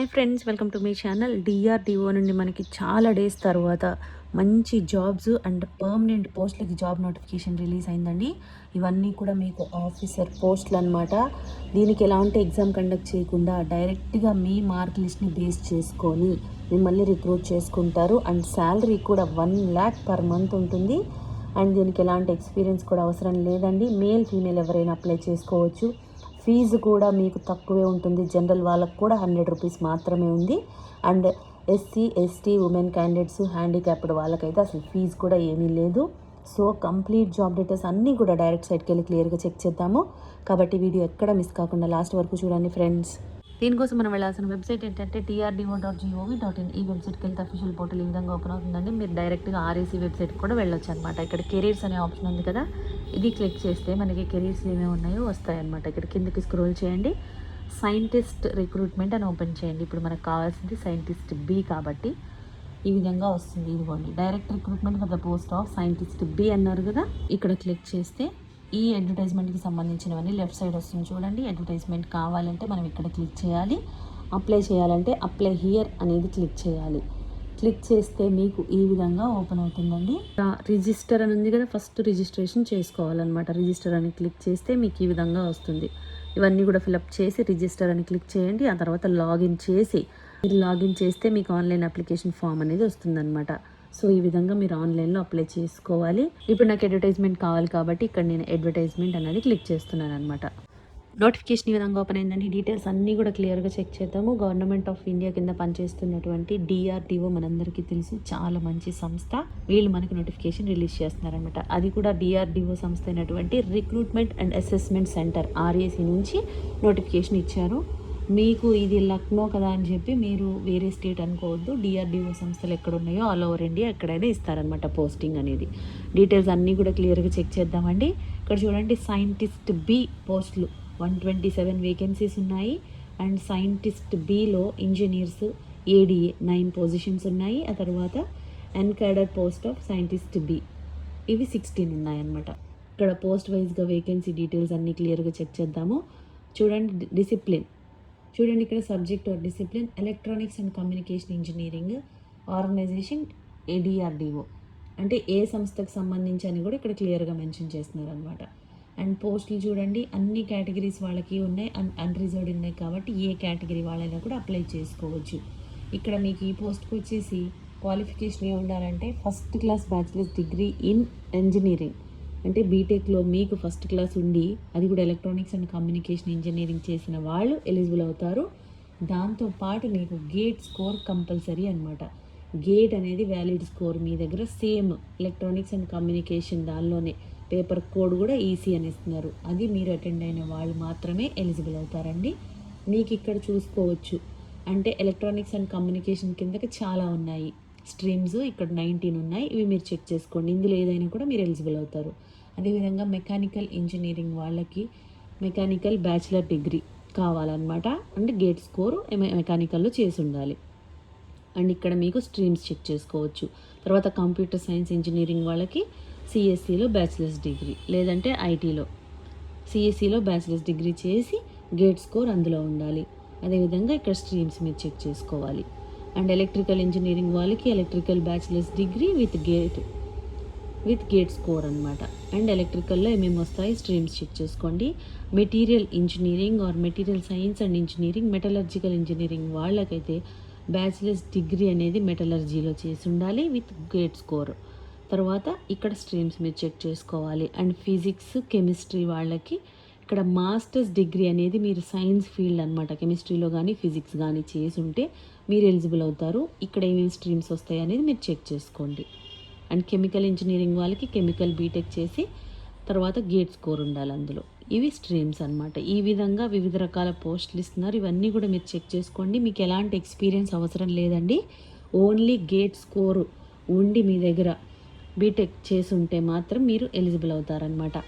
Hi friends welcome to మీ channel. DRDO నుండి మనకి చాలా డేస్ తర్వాత మంచి జాబ్స్ అండ్ పర్మనెంట్ పోస్ట్లకి జాబ్ నోటిఫికేషన్ రిలీజ్ అయిందండి. ఇవన్నీ కూడా మీకు ఆఫీసర్ పోస్టులు అనమాట దీనికి ఎలాంటి ఎగ్జామ్ కండక్ట్ చేయకుండా డైరెక్ట్గా మీ మార్క్ లిస్ట్ని బేస్ చేసుకొని మిమ్మల్ని రిక్రూట్ చేసుకుంటారు. అండ్ శాలరీ కూడా వన్ ల్యాక్ పర్ మంత్ ఉంటుంది. అండ్ దీనికి ఎలాంటి ఎక్స్పీరియన్స్ కూడా అవసరం లేదండి. మేల్ ఫీమేల్ ఎవరైనా అప్లై చేసుకోవచ్చు. ఫీజు కూడా మీకు తక్కువే ఉంటుంది. జనరల్ వాళ్ళకు కూడా హండ్రెడ్ రూపీస్ మాత్రమే ఉంది. And SC ST women candidates handicapped వాళ్ళకైతే అసలు ఫీజు కూడా ఏమీ లేదు. సో కంప్లీట్ జాబ్ డీటెయిల్స్ అన్నీ కూడా డైరెక్ట్ సైట్కి వెళ్ళి క్లియర్గా చెక్ చేద్దాము. కాబట్టి వీడియో ఎక్కడ మిస్ కాకుండా లాస్ట్ వరకు చూడండి ఫ్రెండ్స్. దీనికోసం మనం వెళ్ళాల్సిన వెబ్సైట్ ఏంటంటే TRDO dot gov dot in ఈ వెబ్సైట్కి వెళ్తే అఫీషియల్ పోర్టల్ ఈ విధంగా ఓపెన్ అవుతుందండి. మీరు డైరెక్ట్గా ఆర్ఏసీ వెబ్సైట్కి కూడా వెళ్ళొచ్చు అనమాట ఇక్కడ కెరీర్స్ అనే ఆప్షన్ ఉంది కదా. ఇది క్లిక్ చేస్తే మనకి కెరీర్స్ ఏమేమి ఉన్నాయో వస్తాయన్నమాట. ఇక్కడ కిందకి స్క్రోల్ చేయండి. సైంటిస్ట్ రిక్రూట్మెంట్ అని ఓపెన్ చేయండి. ఇప్పుడు మనకు కావాల్సింది సైంటిస్ట్ బి కాబట్టి ఈ విధంగా వస్తుంది ఇదిగోండి. Direct recruitment for the post of scientist B అన్నారు కదా? ఇక్కడ క్లిక్ చేస్తే ఈ అడ్వర్టైజ్మెంట్కి సంబంధించినవన్నీ లెఫ్ట్ సైడ్ వస్తుంది చూడండి. అడ్వర్టైజ్మెంట్ కావాలంటే మనం ఇక్కడ క్లిక్ చేయాలి. అప్లై చేయాలంటే అప్లై హియర్ అనేది క్లిక్ చేయాలి. క్లిక్ చేస్తే మీకు ఈ విధంగా ఓపెన్ అవుతుందండి. రిజిస్టర్ అని ఉంది కదా ఫస్ట్ రిజిస్ట్రేషన్ చేసుకోవాలన్నమాట. రిజిస్టర్ అని క్లిక్ చేస్తే మీకు ఈ విధంగా వస్తుంది. ఇవన్నీ కూడా ఫిలప్ చేసి రిజిస్టర్ అని క్లిక్ చేయండి. ఆ తర్వాత లాగిన్ చేసి మీరు లాగిన్ చేస్తే మీకు ఆన్లైన్ అప్లికేషన్ ఫామ్ అనేది వస్తుందన్నమాట. సో ఈ విధంగా మీరు ఆన్లైన్లో అప్లై చేసుకోవాలి. ఇప్పుడు నాకు అడ్వర్టైజ్మెంట్ కావాలి కాబట్టి ఇక్కడ నేను అడ్వర్టైజ్మెంట్ అనేది క్లిక్ చేస్తున్నాను అనమాట నోటిఫికేషన్ ఈ విధంగా ఓపెన్ అయిందండి. డీటెయిల్స్ అన్నీ కూడా క్లియర్గా చెక్ చేద్దాము. గవర్నమెంట్ ఆఫ్ ఇండియా కింద పనిచేస్తున్నటువంటి డిఆర్డిఓ మనందరికీ తెలుసు. చాలా మంచి సంస్థ. వీళ్ళు మనకి నోటిఫికేషన్ రిలీజ్ చేస్తున్నారనమాట అది కూడా డిఆర్డిఓ సంస్థ అయినటువంటి recruitment and assessment centre RAC నుంచి నోటిఫికేషన్ ఇచ్చారు. మీకు ఇది లక్నో కదా అని చెప్పి మీరు వేరే స్టేట్ అనుకోవద్దు. డిఆర్డిఓ సంస్థలు ఎక్కడ ఉన్నాయో ఆల్ ఓవర్ ఇండియా ఎక్కడైనా ఇస్తారనమాట పోస్టింగ్ అనేది. డీటెయిల్స్ అన్నీ కూడా క్లియర్గా చెక్ చేద్దామండి. ఇక్కడ చూడండి సైంటిస్ట్ బి పోస్టులు వన్ ట్వంటీ సెవెన్ వేకెన్సీస్ ఉన్నాయి. అండ్ సైంటిస్ట్ బిలో ఇంజనీర్స్ ఏడీఏ నైన్ పొజిషన్స్ ఉన్నాయి. ఆ తర్వాత ఎన్కాడర్ పోస్ట్ ఆఫ్ సైంటిస్ట్ బి ఇవి సిక్స్టీన్ ఉన్నాయన్నమాట. ఇక్కడ పోస్ట్ వైజ్గా వేకెన్సీ డీటెయిల్స్ అన్నీ క్లియర్గా చెక్ చేద్దాము. చూడండి డిసిప్లిన్ చూడండి ఇక్కడ subject or discipline electronics and communication engineering organisation ఏడిఆర్డిఓ అంటే ఏ సంస్థకు సంబంధించి అని కూడా ఇక్కడ క్లియర్గా మెన్షన్ చేస్తున్నారు అనమాట అండ్ పోస్టులు చూడండి అన్ని కేటగిరీస్ వాళ్ళకి ఉన్నాయి. అన్ అన్రిజర్వ్డ్ ఉన్నాయి కాబట్టి ఏ కేటగిరీ వాళ్ళైనా కూడా అప్లై చేసుకోవచ్చు. ఇక్కడ మీకు ఈ పోస్ట్కి వచ్చేసి క్వాలిఫికేషన్ ఏ ఉండాలంటే first class bachelors degree in engineering. అంటే బీటెక్లో మీకు ఫస్ట్ క్లాస్ ఉండి అది కూడా ఎలక్ట్రానిక్స్ అండ్ కమ్యూనికేషన్ ఇంజనీరింగ్ చేసిన వాళ్ళు ఎలిజిబుల్ అవుతారు. దాంతోపాటు మీకు గేట్ స్కోర్ కంపల్సరీ అనమాట గేట్ అనేది వ్యాలిడ్ స్కోర్ మీ దగ్గర సేమ్ ఎలక్ట్రానిక్స్ అండ్ కమ్యూనికేషన్ దానిలోనే. పేపర్ కోడ్ కూడా ఈసీ అని ఇస్తున్నారు అది మీరు అటెండ్ అయిన వాళ్ళు మాత్రమే ఎలిజిబుల్ అవుతారండి. మీకు ఇక్కడ చూసుకోవచ్చు. అంటే ఎలక్ట్రానిక్స్ అండ్ కమ్యూనికేషన్ కిందకి చాలా ఉన్నాయి. స్ట్రీమ్స్ ఇక్కడ నైన్టీన్ ఉన్నాయి. ఇవి మీరు చెక్ చేసుకోండి. ఇందులో ఏదైనా కూడా మీరు ఎలిజిబుల్ అవుతారు. అదేవిధంగా మెకానికల్ ఇంజనీరింగ్ వాళ్ళకి మెకానికల్ బ్యాచిలర్ డిగ్రీ కావాలన్నమాట. అంటే గేట్ స్కోర్ మెకానికల్లో చేసి ఉండాలి. అండ్ ఇక్కడ మీకు స్ట్రీమ్స్ చెక్ చేసుకోవచ్చు. తర్వాత కంప్యూటర్ సైన్స్ ఇంజనీరింగ్ వాళ్ళకి సిఎస్సిలో బ్యాచిలర్స్ డిగ్రీ లేదంటే ఐటీలో సిఎస్సిలో బ్యాచిలర్స్ డిగ్రీ చేసి గేట్ స్కోర్ అందులో ఉండాలి. అదేవిధంగా ఇక్కడ స్ట్రీమ్స్ మీరు చెక్ చేసుకోవాలి. అండ్ ఎలక్ట్రికల్ ఇంజనీరింగ్ వాళ్ళకి electrical bachelors degree with GATE with GATE score అనమాట అండ్ ఎలక్ట్రికల్లో ఏమేమి వస్తాయి స్ట్రీమ్స్ చెక్ చేసుకోండి. Material engineering or material science and engineering metallurgical engineering వాళ్ళకైతే బ్యాచిలర్స్ డిగ్రీ అనేది మెటలర్జీలో చేసి ఉండాలి విత్ గేట్ స్కోర్ తర్వాత ఇక్కడ స్ట్రీమ్స్ మీరు చెక్ చేసుకోవాలి. అండ్ ఫిజిక్స్ కెమిస్ట్రీ వాళ్ళకి ఇక్కడ మాస్టర్స్ డిగ్రీ అనేది మీరు సైన్స్ ఫీల్డ్ అనమాట కెమిస్ట్రీలో కానీ ఫిజిక్స్ కానీ చేసి ఉంటే మీరు ఎలిజిబుల్ అవుతారు. ఇక్కడ ఏమేమి స్ట్రీమ్స్ వస్తాయి అనేది మీరు చెక్ చేసుకోండి. అండ్ కెమికల్ ఇంజనీరింగ్ వాళ్ళకి కెమికల్ బీటెక్ చేసి తర్వాత గేట్ స్కోర్ ఉండాలి అందులో. ఇవి స్ట్రీమ్స్ అనమాట ఈ విధంగా వివిధ రకాల పోస్టులు ఇస్తున్నారు ఇవన్నీ కూడా మీరు చెక్ చేసుకోండి. మీకు ఎలాంటి ఎక్స్పీరియన్స్ అవసరం లేదండి. ఓన్లీ గేట్ స్కోరు ఉండి మీ దగ్గర బీటెక్ చేసి ఉంటే మాత్రం మీరు ఎలిజిబుల్ అవుతారనమాట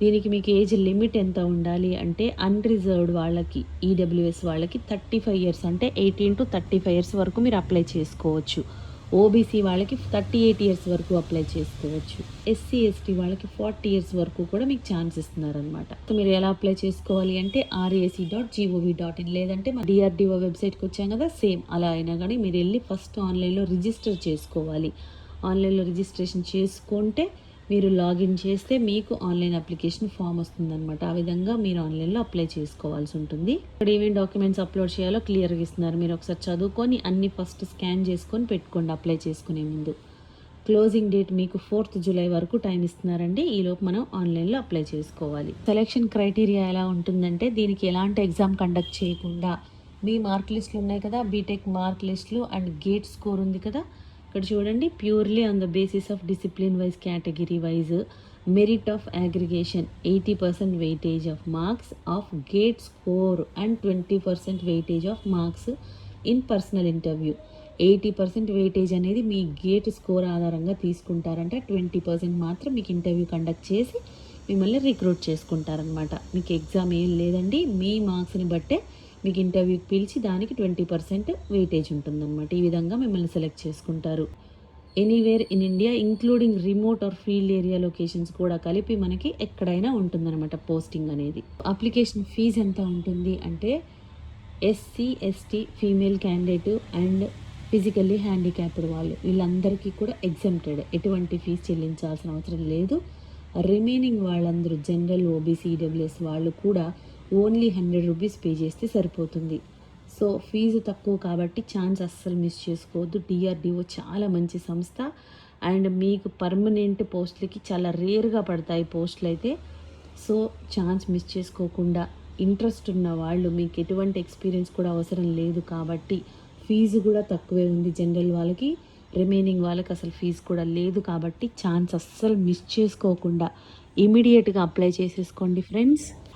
దీనికి మీకు ఏజ్ లిమిట్ ఎంత ఉండాలి అంటే అన్రిజర్వ్డ్ వాళ్ళకి ఈడబ్ల్యూఎస్ వాళ్ళకి థర్టీ ఫైవ్ ఇయర్స్ అంటే eighteen to thirty five years వరకు మీరు అప్లై చేసుకోవచ్చు. ఓబీసీ వాళ్ళకి థర్టీ ఎయిట్ ఇయర్స్ వరకు అప్లై చేసుకోవచ్చు. ఎస్సీ ఎస్టీ వాళ్ళకి ఫార్టీ ఇయర్స్ వరకు కూడా మీకు ఛాన్స్ ఇస్తున్నారనమాట మీరు ఎలా అప్లై చేసుకోవాలి అంటే RAC dot gov dot in లేదంటే మా డిఆర్డిఓ వెబ్సైట్కి వచ్చాం కదా సేమ్ అలా అయినా కానీ మీరు వెళ్ళి ఫస్ట్ ఆన్లైన్లో రిజిస్టర్ చేసుకోవాలి. ఆన్లైన్లో రిజిస్ట్రేషన్ చేసుకుంటే మీరు లాగిన్ చేస్తే మీకు ఆన్లైన్ అప్లికేషన్ ఫామ్ వస్తుందన్నమాట. ఆ విధంగా మీరు ఆన్లైన్లో అప్లై చేసుకోవాల్సి ఉంటుంది. ఇక్కడ ఏమేమి డాక్యుమెంట్స్ అప్లోడ్ చేయాలో క్లియర్గా ఇస్తున్నారు. మీరు ఒకసారి చదువుకొని అన్ని ఫస్ట్ స్కాన్ చేసుకొని పెట్టుకోండి అప్లై చేసుకునే ముందు. క్లోజింగ్ డేట్ మీకు ఫోర్త్ జూలై వరకు టైం ఇస్తున్నారండి. ఈలోపు మనం ఆన్లైన్లో అప్లై చేసుకోవాలి. సెలెక్షన్ క్రైటీరియా ఎలా ఉంటుందంటే దీనికి ఎలాంటి ఎగ్జామ్ కండక్ట్ చేయకుండా మీ మార్క్ లిస్టులు ఉన్నాయి కదా బీటెక్ మార్క్ లిస్టులు అండ్ గేట్ స్కోర్ ఉంది కదా ఇక్కడ చూడండి purely on the basis of discipline wise category wise merit of aggregation eighty percent weightage of marks of GATE score and twenty percent weightage of marks in personal interview eighty percent weightage అనేది మీ gate score ఆధారంగా తీసుకుంటారంటే twenty percent మాత్రం మీకు interview conduct చేసి మిమ్మల్ని recruit చేసుకుంటారనమాట మీకు exam ఏం లేదండి మీ మార్క్స్ని బట్టే మీకు ఇంటర్వ్యూకి పిలిచి దానికి ట్వంటీ పర్సెంట్ వెయిటేజ్ ఉంటుందన్నమాట. ఈ విధంగా మిమ్మల్ని సెలెక్ట్ చేసుకుంటారు. Anywhere in India including remote or field area locations కూడా కలిపి మనకి ఎక్కడైనా ఉంటుందన్నమాట పోస్టింగ్ అనేది. అప్లికేషన్ ఫీజు ఎంత ఉంటుంది అంటే SC ST female candidate and physically handicapped వాళ్ళు. వీళ్ళందరికీ కూడా ఎగ్జామ్టెడ్ ఎటువంటి ఫీజు చెల్లించాల్సిన అవసరం లేదు. రిమైనింగ్ వాళ్ళందరూ జనరల్ ఓబీసీ ఈడబ్ల్యూఎస్ వాళ్ళు కూడా ఓన్లీ హండ్రెడ్ రూపీస్ పే చేస్తే సరిపోతుంది. సో ఫీజు తక్కువ కాబట్టి ఛాన్స్ అస్సలు మిస్ చేసుకోవద్దు. డిఆర్డిఓ చాలా మంచి సంస్థ. అండ్ మీకు పర్మనెంట్ పోస్టులకి చాలా రేర్గా పడతాయి పోస్టులు అయితే సో ఛాన్స్ మిస్ చేసుకోకుండా ఇంట్రెస్ట్ ఉన్న వాళ్ళు మీకు ఎటువంటి ఎక్స్పీరియన్స్ కూడా అవసరం లేదు కాబట్టి ఫీజు కూడా తక్కువే ఉంది జనరల్ వాళ్ళకి. రిమైనింగ్ వాళ్ళకి అసలు ఫీజు కూడా లేదు కాబట్టి ఛాన్స్ అస్సలు మిస్ చేసుకోకుండా ఇమీడియట్గా అప్లై చేసేసుకోండి ఫ్రెండ్స్.